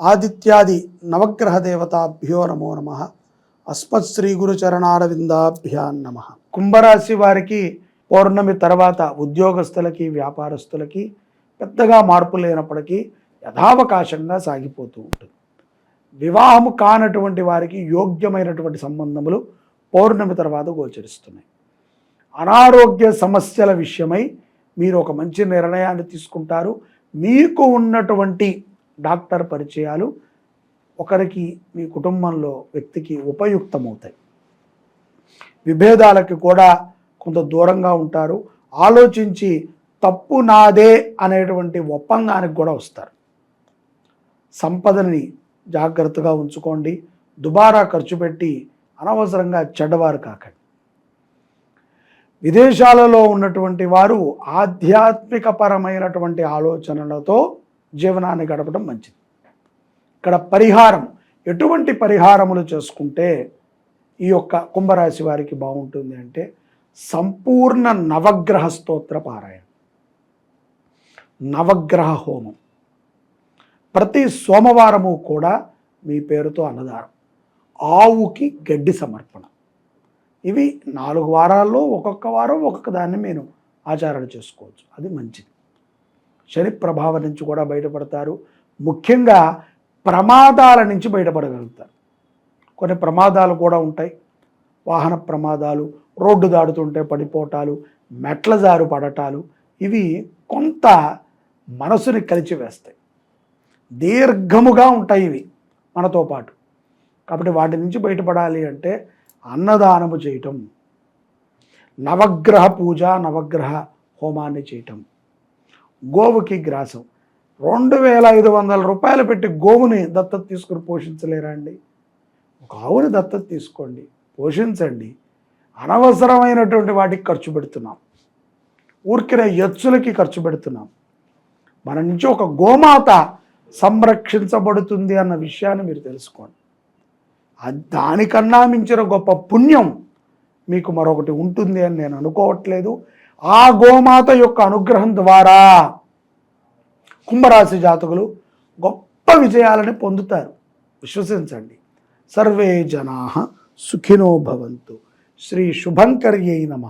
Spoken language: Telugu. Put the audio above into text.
ఆదిత్యాది నవగ్రహ దేవతాభ్యో నమో నమ. అస్మత్ శ్రీ గురు గురుచరణారవిందాభ్యాన్ నమ. కుంభరాశి వారికి పౌర్ణమి తర్వాత ఉద్యోగస్తులకి వ్యాపారస్తులకి పెద్దగా మార్పు లేనప్పటికీ యథావకాశంగా సాగిపోతూ ఉంటుంది. వివాహము కానటువంటి వారికి యోగ్యమైనటువంటి సంబంధములు పౌర్ణమి తర్వాత గోచరిస్తున్నాయి. అనారోగ్య సమస్యల విషయమై మీరు ఒక మంచి నిర్ణయాన్ని తీసుకుంటారు. మీకు ఉన్నటువంటి డాక్టర్ పరిచయాలు ఒకరికి మీ కుటుంబంలో వ్యక్తికి ఉపయుక్తమవుతాయి. విభేదాలకి కూడా కొంత దూరంగా ఉంటారు. ఆలోచించి తప్పు నాదే అనేటువంటి ఒప్పందానికి కూడా వస్తారు. సంపదని జాగ్రత్తగా ఉంచుకోండి. దుబారా ఖర్చు పెట్టి అనవసరంగా చెడ్డవారు కాకండి. విదేశాలలో ఉన్నటువంటి వారు ఆధ్యాత్మిక పరమైనటువంటి ఆలోచనలతో జీవనాన్ని గడపడం మంచిది. ఇక్కడ పరిహారం ఎటువంటి పరిహారములు చేసుకుంటే ఈ యొక్క కుంభరాశి వారికి బాగుంటుంది అంటే సంపూర్ణ నవగ్రహ స్తోత్ర పారాయణ. నవగ్రహ హోమం. ప్రతి సోమవారము కూడా మీ పేరుతో అన్నదానం. ఆవుకి గడ్డి సమర్పణ. ఇవి నాలుగు వారాల్లో ఒక్కొక్క వారం ఒక్కొక్క దాన్ని మీరు ఆచారాలు చేసుకోవచ్చు. అది మంచిది. శని ప్రభావం నుంచి కూడా బయటపడతారు. ముఖ్యంగా ప్రమాదాల నుంచి బయటపడగలుగుతారు. కొన్ని ప్రమాదాలు కూడా ఉంటాయి. వాహన ప్రమాదాలు రోడ్డు దాడుతుంటే పడిపోవటాలు మెట్ల జారు పడటాలు ఇవి కొంత మనసుని కలిచివేస్తాయి దీర్ఘముగా ఉంటాయి ఇవి మనతో పాటు. కాబట్టి వాటి నుంచి బయటపడాలి అంటే అన్నదానము చేయటం నవగ్రహ పూజ నవగ్రహ హోమాన్ని చేయటం. గోవుకి గ్రాసం. రెండు వేల ఐదు వందల రూపాయలు పెట్టి గోవుని దత్తత తీసుకుని పోషించలేరా అండి? ఒక ఆవుని దత్తత తీసుకోండి పోషించండి. అనవసరమైనటువంటి వాటికి ఖర్చు పెడుతున్నాం. ఊరికిన ఎచ్చులకి ఖర్చు పెడుతున్నాం. మన నుంచి ఒక గోమాత సంరక్షించబడుతుంది అన్న విషయాన్ని మీరు తెలుసుకోండి. అది దానికన్నా మించిన గొప్ప పుణ్యం మీకు మరొకటి ఉంటుంది అని నేను అనుకోవట్లేదు. ఆ గోమాత యొక్క అనుగ్రహం ద్వారా కుంభరాశి జాతకులు గొప్ప విజయాలని పొందుతారు. విశ్వసించండి. సర్వే జనా సుఖినో భవంతు. శ్రీ శుభంకర్యై నమ.